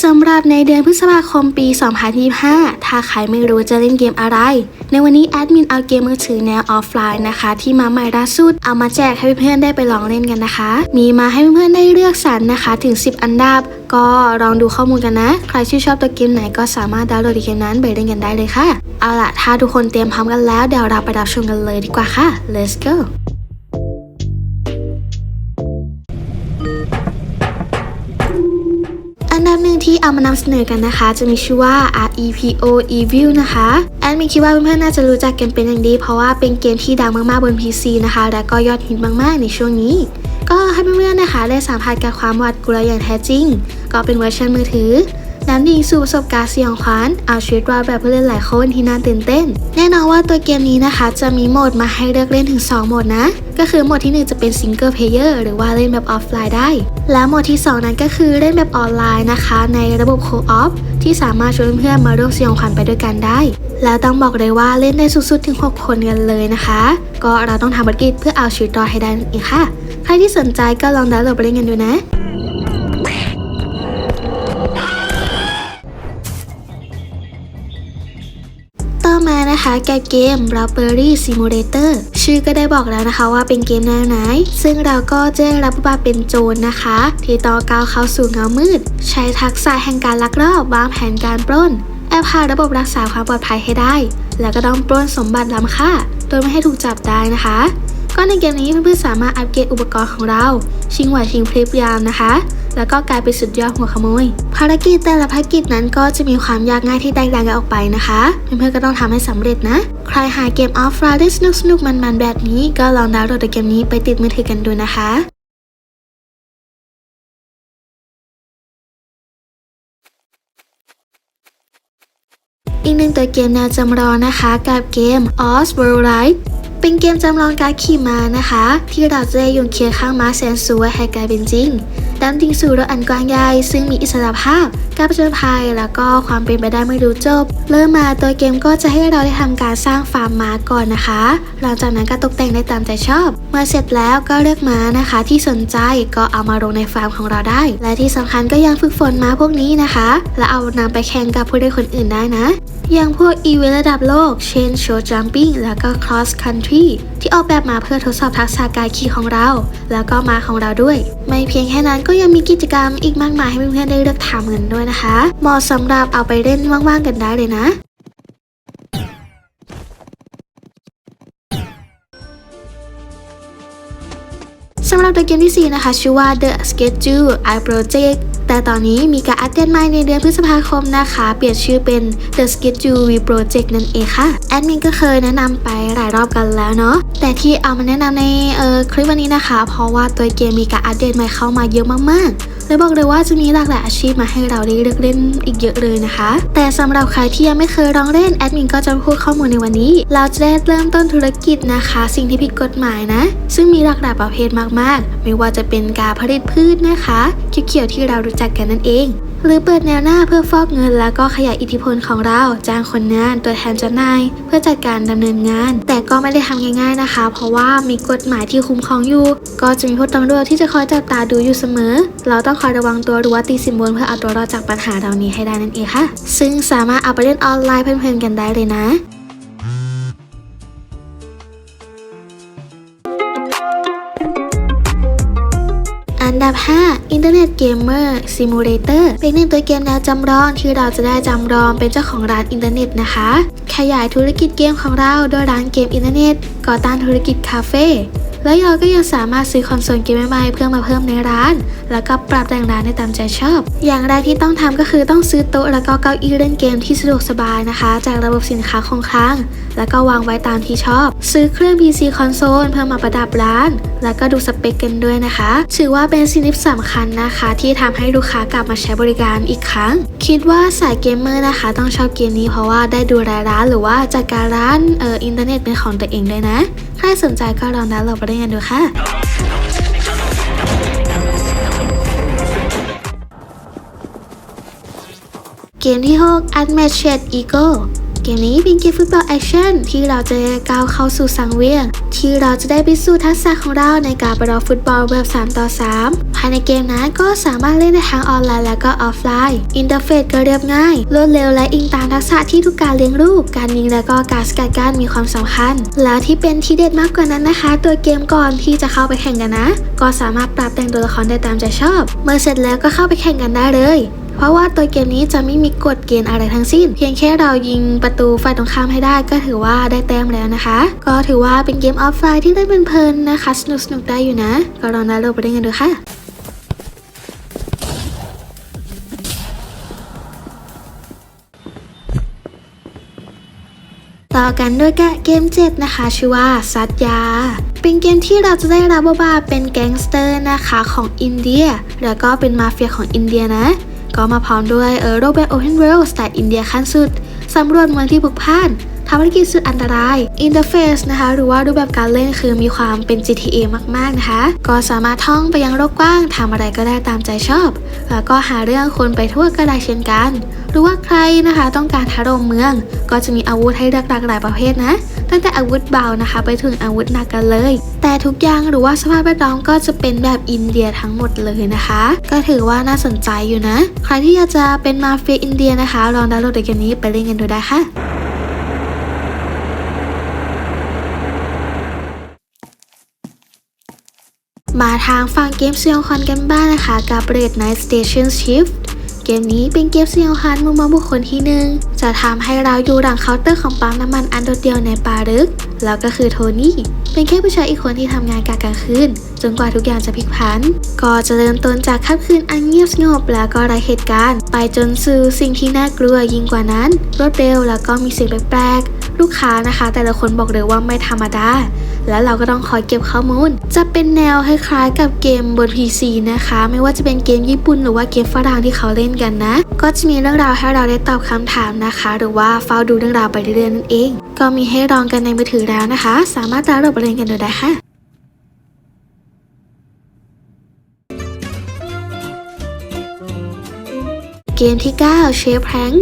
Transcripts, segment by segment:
สำหรับในเดือนพฤษภาคมปี 2025 ถ้าใครไม่รู้จะเล่นเกมอะไร ในวันนี้แอดมินเอาเกมมือถือแนวออฟไลน์นะคะ ที่มาใหม่ล่าสุด เอามาแจกให้เพื่อนๆได้ไปลองเล่นกันนะคะ มีมาให้เพื่อนๆได้เลือกสรรนะคะ ถึง 10 อันดับ ก็ลองดูข้อมูลกันนะ ใครชื่นชอบตัวเกมไหนก็สามารถดาวน์โหลดเกมนั้นไปเล่นกันได้เลยค่ะ เอาล่ะ ถ้าทุกคนเตรียมพร้อมกันแล้วเดี๋ยวเราไปรับชมกันเลยดีกว่าค่ะ let's go ที่เอามานำเสนอกันนะคะ จะมีชื่อว่า REPO Evil นะคะแอดมินคิดว่าเพื่อนๆน่าจะรู้จักกันเป็นอย่างดี เพราะว่าเป็นเกมที่ดังมากๆบน PC นะคะ และก็ยอดฮิตมากๆในช่วงนี้ ก็ให้เพื่อนๆนะคะได้สัมผัสกับความหวาดกลัวอย่างแท้จริง ก็เป็นเวอร์ชันมือถือ น้ำดิ่งสู่ประสบการณ์สยองขวัญเอาชีวิตรอดแบบผู้เล่นหลายคนที่น่าตื่นเต้น แน่นอนว่าตัวเกมนี้นะคะ จะมีโหมดมาให้เลือกเล่นถึง 2 โหมดนะ ก็คือโหมดที่ 1 จะเป็นซิงเกิลเพลเยอร์หรือว่าเล่นแบบออฟไลน์ได้ และโหมดที่ 2 นั้นก็คือเล่นแบบออนไลน์นะคะ ในระบบโคออฟที่สามารถชวนเพื่อนมาร่วมสยองขวัญไปด้วยกันได้ แล้วต้องบอกเลยว่าเล่นได้สุดๆถึง 6 คนกันเลยนะคะ ก็เราต้องทำภารกิจเพื่อเอาชีวิตรอดให้ได้นั่นเองค่ะ ใครที่สนใจก็ลองดาวน์โหลดไปเล่นกันดูนะ นะคะแกบเกม Robbery Simulator ชื่อก็ได้บอกแล้วนะคะว่าเป็นเกมแนวไหน ซึ่งเราก็จะได้รับบทบาทเป็นโจรนะคะ ที่ต้องก้าวเข้าสู่เงามืด ใช้ทักษะแห่งการลักลอบวางแผนการปล้นแอบหาระบบรักษาความปลอดภัยให้ได้ แล้วก็ต้องปล้นสมบัติล้ำค่า โดยไม่ให้ถูกจับได้นะคะ ก็ในเกมนี้เพื่อนๆสามารถอัปเกรดอุปกรณ์ของเรา ชิงไหวชิงพริบยามนะคะ แล้วก็กลายเป็นสุดยอดหัวขโมย ภารกิจแต่ละภารกิจนั้นก็จะมีความยากง่ายที่แตกต่างกันออกไปนะคะ เพื่อนๆก็ต้องทำให้สำเร็จนะ ใครหาเกมออฟไลน์ได้สนุกสนุกมันๆแบบนี้ ก็ลองดาวน์โหลดเกมนี้ไปติดมือถือกันดูนะคะอีกหนึ่งตัวเกมแนวจำลองนะคะกับเกม Oz World Ride เป็นเกมจำลองการขี่ม้านะคะ ที่เราจะได้โยนเคียร์ข้างม้าแสนสวยให้กลายเป็นจริง ดำดิ่งสู่รถอันกว้างใหญ่ซึ่งมีอิสระภาพ การผจญภัย แล้วก็ความเป็นไปได้ไม่รู้จบ เริ่มมาตัวเกมก็จะให้เราได้ทำการสร้างฟาร์มม้าก่อนนะคะ หลังจากนั้นก็ตกแต่งได้ตามใจชอบ เมื่อเสร็จแล้วก็เลือกม้านะคะ ที่สนใจก็เอามาลงในฟาร์มของเราได้ และที่สำคัญก็ยังฝึกฝนม้าพวกนี้นะคะ และเอานำไปแข่งกับผู้เล่นคนอื่นได้นะ อย่างพวกอีเวนต์ระดับโลก เช่นโชว์จัมปิ้งแล้วก็ cross country ที่ออกแบบมาเพื่อทดสอบทักษะการขี่ของเรา แล้วก็มาของเราด้วย ไม่เพียงแค่นั้นก็ยังมีกิจกรรมอีกมากมายให้เพื่อนๆได้เลือกทำกันด้วยนะคะ เหมาะสำหรับเอาไปเล่นว่างๆกันได้เลยนะสำหรับตัวเกมที่ 4 นะคะ ชื่อว่า The Schedule I Project แต่ตอนนี้มีการอัปเดตใหม่ในเดือนพฤษภาคมนะคะ เปลี่ยนชื่อเป็น The Schedule V Project นั่นเองค่ะ แอดมินก็เคยแนะนำไปหลายรอบกันแล้วเนาะ แต่ที่เอามาแนะนำในคลิปวันนี้นะคะ เพราะว่าตัวเกมมีการอัปเดตใหม่เข้ามาเยอะมากๆ และบอกเลยว่าจะมีหลากหลายอาชีพมาให้เราได้เลือกเล่นอีกเยอะเลยนะคะ แต่สำหรับใครที่ยังไม่เคยลองเล่นแอดมินก็จะพูดข้อมูลในวันนี้ เราจะได้เริ่มต้นธุรกิจนะคะ สิ่งที่ผิดกฎหมายนะ ซึ่งมีหลากหลายประเภทมากๆ ไม่ว่าจะเป็นการผลิตพืชนะคะเขียวๆที่เรารู้จักกันนั่นเอง หรือเปิดแนวหน้าเพื่อฟอกเงิน แล้วก็ขยายอิทธิพลของเรา จ้างคนงานตัวแทนจำหน่าย เพื่อจัดการดำเนินงาน แต่ก็ไม่ได้ทำง่ายๆนะคะ เพราะว่ามีกฎหมายที่คุ้มครองอยู่ ก็จะมีพลตำรวจที่จะคอยจับตาดูอยู่เสมอ เราต้องคอยระวังตัวหรือว่าตีสินบนเพื่อเอาตัวรอดจากปัญหาเหล่านี้ให้ได้นั่นเองค่ะ ซึ่งสามารถเอาไปเล่นออนไลน์เพลินๆกันได้เลยนะ อันดับ 5 Internet Gamer Simulator เป็นหนึ่งตัวเกมแนวจำลองที่เราจะได้จำลองเป็นเจ้าของร้านอินเทอร์เน็ตนะคะ ขยายธุรกิจเกมของเราโดยร้านเกมอินเทอร์เน็ตก่อตั้งธุรกิจคาเฟ่ และเราก็ยังสามารถซื้อคอนโซลเกมใหม่เพื่อมาเพิ่มในร้าน แล้วก็ปรับแต่งร้านได้ตามใจชอบ อย่างแรกที่ต้องทำก็คือต้องซื้อโต๊ะแล้วก็เก้าอี้เล่นเกมที่สะดวกสบายนะคะ จากระบบสินค้าคงค้างแล้วก็วางไว้ตามที่ชอบ ซื้อเครื่อง PC คอนโซลเพื่อมาประดับร้าน แล้วก็ดูสเปคกันด้วยนะคะ ถือว่าเป็นสิ่งที่สำคัญนะคะ ที่ทำให้ลูกค้ากลับมาใช้บริการอีกครั้ง คิดว่าสายเกมเมอร์นะคะ ต้องชอบเกมนี้เพราะว่าได้ดูแลร้านหรือว่าจัดการร้านเอออินเทอร์เน็ตเป็นของตัวเองด้วยนะ ใครสนใจก็ลองดาวน์โหลดไปเล่นกันดูค่ะ เกมที่ 6 Unmatched Eagle เกมนี้เป็นเกมฟุตบอลแอคชั่นที่เราจะก้าวเข้าสู่สังเวียนที่เราจะได้พิสูจน์ทักษะของเราในการประลองฟุตบอลแบบ 3 ต่อ 3ายในเกมนะก็สามารถเล่นในทั้งออนไลน์และก็ออฟไลน์ อินเทอร์เฟซก็เรียบง่าย รวดเร็วและอิงตามทักษะที่ทุกการเลี้ยงลูก การยิงและก็การสกัดกั้นมีความสำคัญ และที่เป็นที่เด็ดมากกว่านั้นนะคะ ตัวเกมก่อนที่จะเข้าไปแข่งกันนะ ก็สามารถปรับแต่งตัวละครได้ตามใจชอบ เมื่อเสร็จแล้วก็เข้าไปแข่งกันได้เลยเพราะว่าตัวเกมนี้จะไม่มีกฎเกณฑ์อะไรทั้งสิ้น เพียงแค่เรายิงประตูฝ่ายตรงข้ามให้ได้ก็ถือว่าได้แต้มแล้วนะคะ ก็ถือว่าเป็นเกมออฟไลน์ที่เล่นเพลินๆนะคะสนุกสนุกๆได้อยู่นะ ก็ลองดาวน์โหลดไปเล่นกันดูค่ะ กันด้วยกะเกม 7 นะคะ ชื่อว่าซัตยา เป็นเกมที่เราจะได้รับบทบาทเป็นแก๊งสเตอร์นะคะของอินเดีย แล้วก็เป็นมาเฟียของอินเดียนะ ก็มาพร้อมด้วยเออโรแบบโอเพนเวิลด์สไตล์อินเดียขั้นสุดสำรวจเมืองที่พลุกพ่านทำภารกิจสุดอันตรายอินเทอร์เฟซนะคะ หรือว่ารูปแบบการเล่นคือมีความเป็น GTA มาก ๆ นะคะ ก็สามารถท่องไปยังโลกกว้างทำอะไรก็ได้ตามใจชอบ แล้วก็หาเรื่องคนไปทั่วก็ได้เช่นกัน หรือว่าใครนะคะต้องการถล่มเมือง ก็จะมีอาวุธให้เลือกหลากหลายประเภทนะ ตั้งแต่อาวุธเบานะคะ ไปถึงอาวุธหนักกันเลย แต่ทุกอย่างหรือว่าสภาพแวดล้อมก็จะเป็นแบบอินเดียทั้งหมดเลยนะคะ ก็ถือว่าน่าสนใจอยู่นะ ใครที่อยากจะเป็นมาเฟียอินเดียนะคะลองดาวน์โหลดเกมนี้ไปเล่นกันดูได้ค่ะมาทางฝั่งเกมเซียงคอนกันบ้างนะคะกับ Red Night Station Shift เกมนี้เป็นเกมซียงฮันมุมมองบุคคลที่หนึ่งจะทำให้เราอยู่หลังเคาน์เตอร์ของปั๊มน้ำมันอันโดดเดียวในป่าลึก แล้วก็คือโทนี่เป็นแค่ผู้ชายอีกคนที่ทำงานกะกลางคืนจนกว่าทุกอย่างจะพลิกผัน ก็จะเริ่มต้นจากค่ำคืนอันเงียบสงบแล้วก็ไร้เหตุการณ์ ไปจนสู่สิ่งที่น่ากลัวยิ่งกว่านั้น รวดเร็วแล้วก็มีเสียงแปลกๆ ลูกค้านะคะ แต่ละคนบอกเลยว่าไม่ธรรมดา แล้วเราก็ต้องคอยเก็บข้อมูล จะเป็นแนวคล้ายๆกับเกมบน PC นะคะ ไม่ว่าจะเป็นเกมญี่ปุ่นหรือว่าเกมฝรั่งที่เขาเล่นกันนะ ก็จะมีเรื่องราวให้เราได้ตอบคำถามนะคะ หรือว่าเฝ้าดูเรื่องราวไปเรื่อยๆนั่นเอง ก็มีให้ลองกันในมือถือแล้วนะคะ สามารถดาวน์โหลดไปเล่นกันดูได้ค่ะ เกมที่9 Shape Rank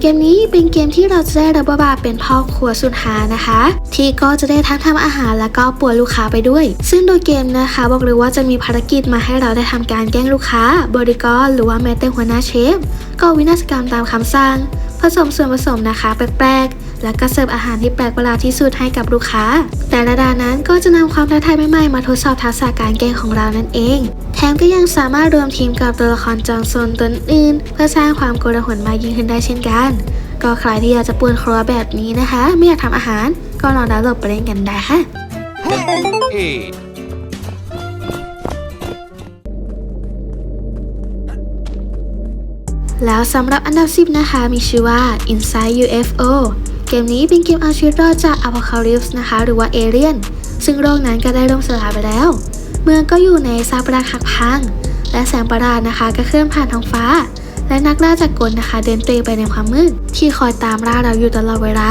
เกมนี้เป็นเกมที่เราจะได้รับบทบาทเป็นพ่อครัวสุดหานะคะ ที่ก็จะได้ทั้งทำอาหารแล้วก็ป่วนลูกค้าไปด้วย ซึ่งโดยเกมนะคะ บอกเลยว่าจะมีภารกิจมาให้เราได้ทำการแกล้งลูกค้า บริกรหรือว่าแม้แต่หัวหน้าเชฟ ก็วินาศกรรมตามคำสั่งผสมส่วนผสมนะคะ แปลกๆ แล้วก็เสิร์ฟอาหารที่แปลกประหลาดที่สุดให้กับลูกค้า แต่ละดานนั้นก็จะนำความท้าทายใหม่ๆมาทดสอบทักษะการแกงของเรานั่นเอง แถมก็ยังสามารถรวมทีมกับตัวละครจอมซนตัวอื่น เพื่อสร้างความโกลาหลมากยิ่งขึ้นได้เช่นกัน ก็ใครที่อยากจะป่วนครัวแบบนี้นะคะ ไม่อยากทำอาหาร ก็ลองดาวน์โหลดไปเล่นกันได้ค่ะ Hey. แล้วสำหรับอันดับ 10 นะคะ มีชื่อว่า Inside UFO เกมนี้เป็นเกมเอาชีวิตรอดจาก Apocalypse นะคะ หรือว่าเอเลียน ซึ่งโลกนั้นก็ได้ล่มสลายไปแล้ว เมืองก็อยู่ในซากปรักหักพัง และแสงประหลาดนะคะก็เคลื่อนผ่านท้องฟ้า และนักล่าจากกลนะคะ เดินเตะไปในความมืดที่คอยตามล่าเราอยู่ตลอดเวลา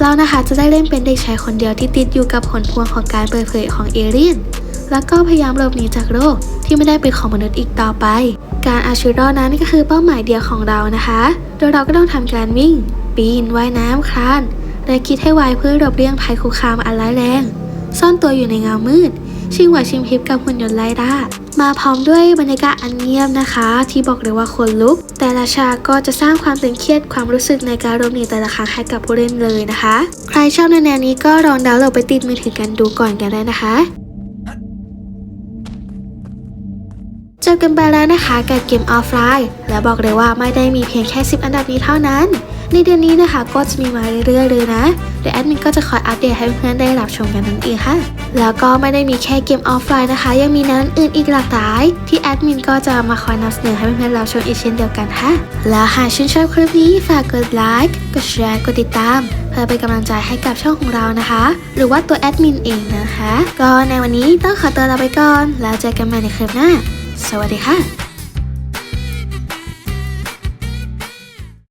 เรานะคะจะได้เล่นเป็นเด็กชายคนเดียวที่ติดอยู่กับผลพวงของการเปิดเผยของเอเลียนแล้วก็พยายามหลบหนีจากโลกที่ไม่ได้เป็นของมนุษย์อีกต่อไป การเอาชีวิตรอดนั้นก็คือเป้าหมายเดียวของเรานะคะ โดยเราก็ต้องทำการวิ่ง ปีนว่ายน้ำคลานและคิดให้ไวเพื่อหลบเลี่ยงภัยคุกคามอันร้ายแรง ซ่อนตัวอยู่ในเงามืด ชิงหวชิงพริบกับหุ่นยนต์ไล่ล่ามาพร้อมด้วยบรรยากาศอันเงียบนะคะ ที่บอกเลยว่าคนลุก แต่ละฉากก็จะสร้างความตึงเครียดความรู้สึกในการหลบหนีแต่ละครั้งให้กับผู้เล่นเลยนะคะ ใครชอบในแนวนี้ก็ลองดาวน์โหลดไปติดมือถือกันดูก่อนกันได้นะคะจบกันไปแล้วนะคะกับเกมออฟไลน์และบอกเลยว่าไม่ได้มีเพียงแค่ 10 อันดับนี้เท่านั้น ในเดือนนี้นะคะก็จะมีมาเรื่อยๆเลยนะเดี๋ยวแอดมินก็จะคอยอัปเดตให้เพื่อนๆได้รับชมกันนั่นเองค่ะ แล้วก็ไม่ได้มีแค่เกมออฟไลน์นะคะ ยังมีแนวอื่นอีกหลากหลาย ที่แอดมินก็จะมาคอยนำเสนอให้เพื่อนๆรับชมอีกเช่นเดียวกันค่ะ แล้วหากชื่นชอบคลิปนี้ฝากกดไลค์ กดแชร์ กดติดตามเพื่อเป็นกำลังใจให้กับช่องของเรานะคะ หรือว่าตัวแอดมินเองนะคะ ก็ในวันนี้ต้องขอตัวลาไปก่อน แล้วเจอกันใหม่ในคลิปหน้า สวัสดีค่ะ